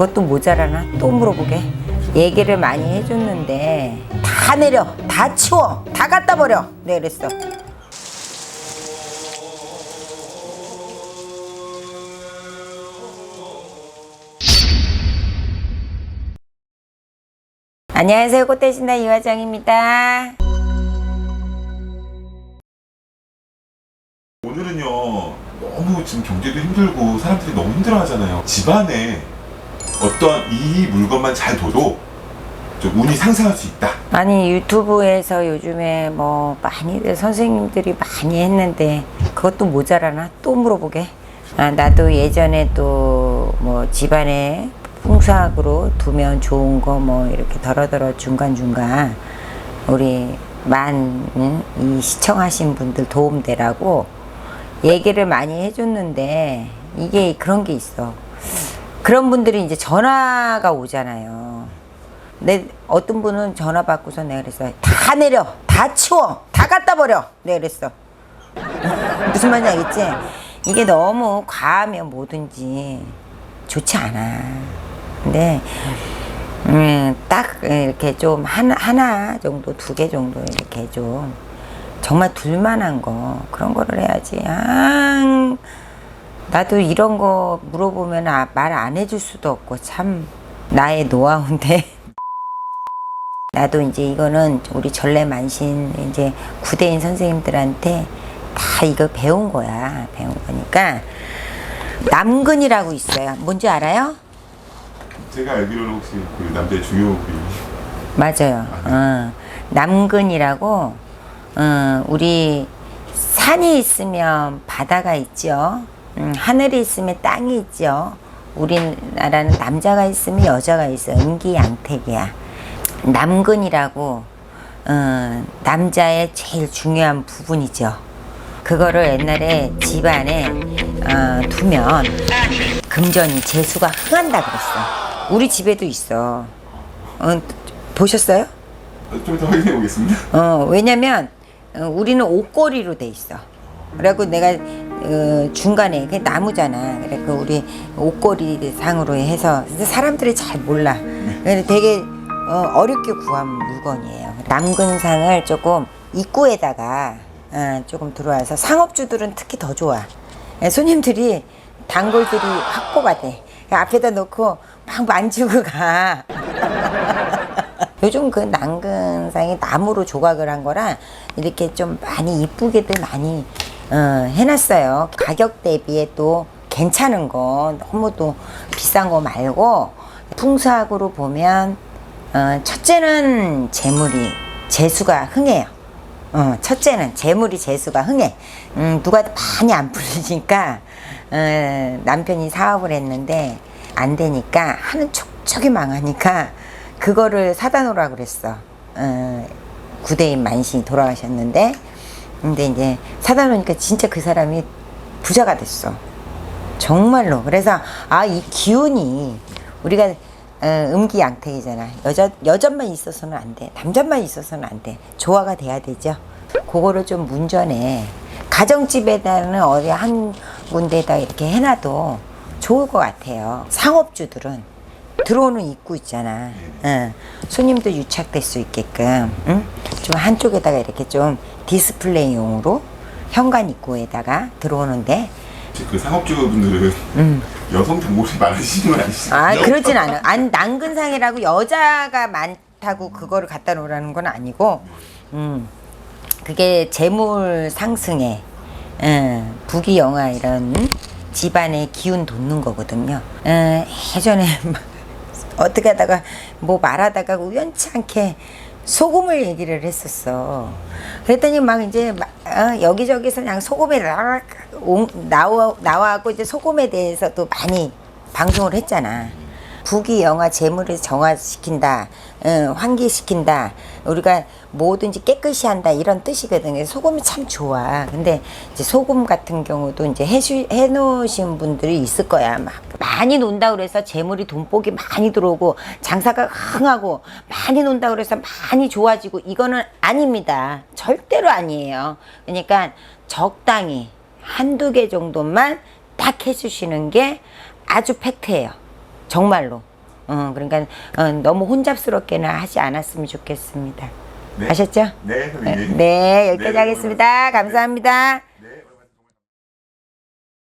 그것도 모자라나? 또 물어보게. 얘기를 많이 해줬는데 다 내려 다 치워 다 갖다 버려. 내가 그랬어. 안녕하세요. 꽃대신다 이화정입니다. 오늘은요 너무 지금 경제도 힘들고 사람들이 너무 힘들어 하잖아요. 집안에 어떤 이 물건만 잘 둬도 좀 운이 상승할 수 있다. 아니 유튜브에서 요즘에 뭐 많이들 선생님들이 많이 했는데 그것도 모자라나? 또 물어보게? 아, 나도 예전에 또 뭐 집안에 풍수학으로 두면 좋은 거 뭐 이렇게 덜어덜어 중간중간 우리 많은 이 시청하신 분들 도움되라고 얘기를 많이 해줬는데 이게 그런 게 있어 그런 분들이 이제 전화가 오잖아요. 내 어떤 분은 전화 받고서 내가 그랬어 다 내려 다 치워 다 갖다 버려. 내가 그랬어. 무슨 말인지 알겠지? 이게 너무 과하면 뭐든지 좋지 않아. 근데 음, 딱 이렇게 좀 하나, 하나 정도 두 개 정도 이렇게 좀 정말 둘만한 거 그런 거를 해야지. 아, 나도 이런 거 물어보면 아, 말안 해줄 수도 없고 참 나의 노하우인데 나도 이제 이거는 우리 전래 만신 이제 구대인 선생님들한테 다 이거 배운 거야 배운 거니까 남근이라고 있어요 뭔지 알아요? 제가 알기로는 혹시 그 남자의 중요 부위 맞아요. 어, 남근이라고 어, 우리 산이 있으면 바다가 있죠. 음, 하늘이 있으면 땅이 있죠. 우리나라는 남자가 있으면 여자가 있어. 음기양택이야. 남근이라고 어, 남자의 제일 중요한 부분이죠. 그거를 옛날에 집안에 어, 두면 금전이 재수가 흥한다 그랬어. 우리 집에도 있어. 어, 보셨어요? 좀 더 확인해 보겠습니다. 어, 왜냐면 어, 우리는 옷걸이로 돼 있어. 그래갖고 내가 어, 중간에 그 나무잖아. 그래 그 우리 옷걸이 상으로 해서 사람들이 잘 몰라. 그래서 되게 어, 어렵게 구한 물건이에요. 남근상을 조금 입구에다가 어, 조금 들어와서 상업주들은 특히 더 좋아. 예, 손님들이 단골들이 확보가 돼. 그 앞에다 놓고 막 만지고 가. 요즘 그 난근상이 나무로 조각을 한 거라 이렇게 좀 많이 이쁘게들 많이 어, 해놨어요. 가격 대비에 또 괜찮은 거 너무 또 비싼 거 말고 풍수학으로 보면 어, 첫째는 재물이 재수가 흥해요. 어, 첫째는 재물이 재수가 흥해. 음, 누가 많이 안 풀리니까 어, 남편이 사업을 했는데 안 되니까 하는 촉촉이 망하니까 그거를 사다 놓으라 그랬어. 어, 구대인 만신이 돌아가셨는데 근데 이제 사다 놓으니까 진짜 그 사람이 부자가 됐어. 정말로. 그래서 아 이 기운이 우리가 어, 음기양택이잖아. 여자 여자만 있어서는 안 돼. 남자만 있어서는 안 돼. 조화가 돼야 되죠. 그거를 좀 문전에 가정집에다는 어디 한 군데다 이렇게 해놔도 좋을 것 같아요. 상업주들은 들어오는 입구 있잖아. 응. 손님도 유착될 수 있게끔 응? 좀 한쪽에다가 이렇게 좀 디스플레이용으로 현관 입구에다가 들어오는데 그 상업주분들은 여성 단골이 많으신 건 아니시죠? 아 그러진 않아. 안 난근상이라고 여자가 많다고 그거를 갖다 놓으라는 건 아니고, 음 그게 재물 상승에 음, 부귀 영화 이런 집안의 기운 돋는 거거든요. 음, 예전에 막 어떻게 하다가 뭐 말하다가 우연치 않게 소금을 얘기를 했었어. 그랬더니 막 이제 막, 어, 여기저기서 그냥 소금에 락 옹- 나와 나와고 이제 소금에 대해서도 많이 방송을 했잖아. 부귀 영화 재물을 정화시킨다, 어, 환기시킨다. 우리가 뭐든지 깨끗이 한다 이런 뜻이거든요. 소금이 참 좋아. 근데 이제 소금 같은 경우도 이제 해주, 해놓으신 분들이 있을 거야. 막 많이 논다 그래서 재물이 돈복이 많이 들어오고 장사가 흥하고 많이 논다 그래서 많이 좋아지고 이거는 아닙니다. 절대로 아니에요. 그러니까 적당히 한두 개 정도만 딱 해주시는 게 아주 팩트예요. 정말로. 어, 그러니까 어, 너무 혼잡스럽게는 하지 않았으면 좋겠습니다. 네. 아셨죠? 네, 선생님. 네, 여기까지 네, 하겠습니다. 감사합니다.